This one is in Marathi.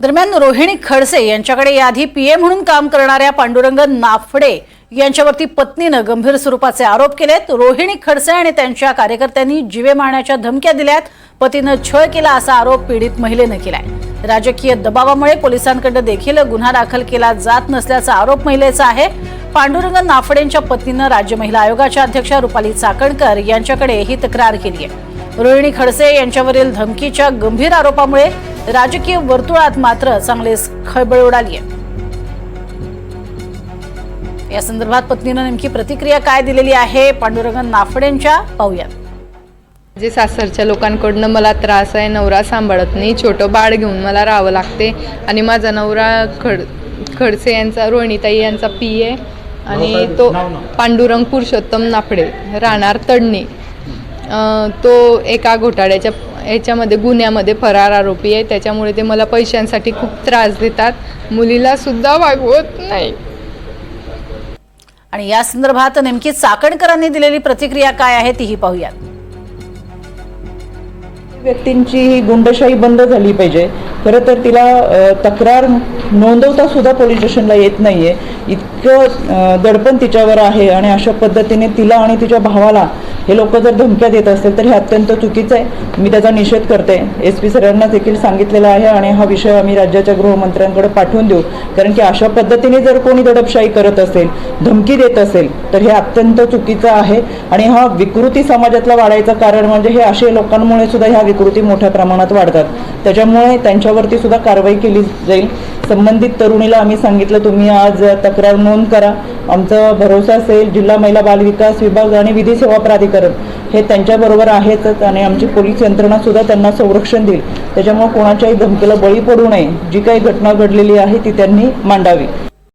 दरम्यान रोहिणी खडसे यांच्याकडे याआधी पीए म्हणून काम करणाऱ्या पांडुरंग नाफडे यांच्यावरती पत्नीनं गंभीर स्वरूपाचे आरोप केलेत. रोहिणी खडसे आणि त्यांच्या कार्यकर्त्यांनी जीवे मारण्याच्या धमक्या दिल्यात. पतीनं छळ केला असा आरोप पीडित महिलेनं केलाय. राजकीय दबावामुळे पोलिसांकडे देखील गुन्हा दाखल केला जात नसल्याचा आरोप महिलेचा आहे. पांडुरंग नाफडेंच्या पत्नीनं राज्य महिला आयोगाच्या अध्यक्षा रुपाली चाकणकर यांच्याकडे ही तक्रार केली आहे रोहिणी खडसे यांच्यावरील धमकीच्या गंभीर आरोपामुळे राजकीय वर्तुळात मात्र चांगलीच खळबळ उडाली आहे. या संदर्भात पत्नीनं नेमकी प्रतिक्रिया काय दिलेली आहे? पांडुरंग नाफडेंच्या पाहूयात. जे सासरच्या लोकांकडनं मला त्रास आहे नवरा सांभाळत नाही छोटं बाळ घेऊन मला राहावं लागते आणि माझा नवरा खड खडसे यांचा रोहिणीताई यांचा पी आहे आणि तो पांडुरंग पुरुषोत्तम नाफडे राहणार तडणी. तो एका घोटाळ्याच्या ह्याच्यामध्ये गुन्ह्यामध्ये फरार आरोपी आहे. त्याच्यामुळे ते मला पैशांसाठी खूप त्रास देतात. मुलीला सुद्धा वागवत नाही. आणि या संदर्भात नेमकी चाकणकरांनी दिलेली प्रतिक्रिया काय आहे तीही पाहूयात. व्यक्तींची ही गुंडशाही बंद झाली पाहिजे. खरं तर तिला तक्रार नोंदवता सुद्धा पोलीस स्टेशनला येत नाहीये. इतकं दडपण तिच्यावर आहे आणि अशा पद्धतीने तिला आणि तिच्या भावाला हे लोक जर धमक्या देत असतील तर हे अत्यंत चुकीचं आहे. मी त्याचा निषेध करते. एस पी सरांना देखील सांगितलेलं आहे आणि हा विषय आम्ही राज्याच्या गृहमंत्र्यांकडे पाठवून देऊ. कारण की अशा पद्धतीने जर कोणी दडपशाही करत असेल धमकी देत असेल तर हे अत्यंत चुकीचं आहे. आणि हा विकृती समाजातला वाढायचं कारण म्हणजे हे असे लोकांमुळे सुद्धा ह्या विकृती मोठ्या प्रमाणात वाढतात. त्याच्यामुळे त्यांच्यावरती सुद्धा कारवाई केली जाईल. संबंधित तरुणीला आम्ही सांगितलं तुम्ही आज तक्रार नोंद करा. आमचा भरोसा असेल जिल्हा महिला बाल विकास विभाग आणि विधी सेवा प्राधिकरण. हे त्यांच्याबरोबर आहेतच आणि आमची पोलीस यंत्रणा सुद्धा त्यांना संरक्षण देईल. त्याच्यामुळे कोणाच्याही धमकीला बळी पडू नये. जी काही घटना घडलेली आहे ती त्यांनी मांडावी.